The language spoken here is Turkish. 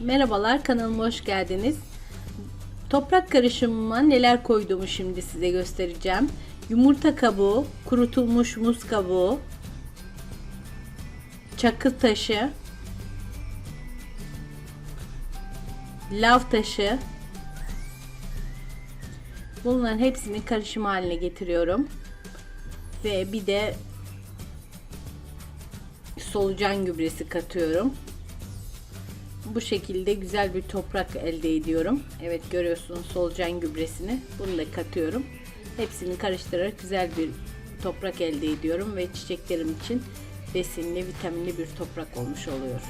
Merhabalar kanalıma hoş geldiniz. Toprak karışımıma neler koyduğumu şimdi size göstereceğim. Yumurta kabuğu, kurutulmuş muz kabuğu, çakıl taşı, lav taşı. Bunların hepsini karışım haline getiriyorum. Ve bir de solucan gübresi katıyorum. Bu şekilde güzel bir toprak elde ediyorum. Evet görüyorsunuz solucan gübresini. Bunu da katıyorum. Hepsini karıştırarak güzel bir toprak elde ediyorum ve çiçeklerim için besinli, vitaminli bir toprak olmuş oluyor.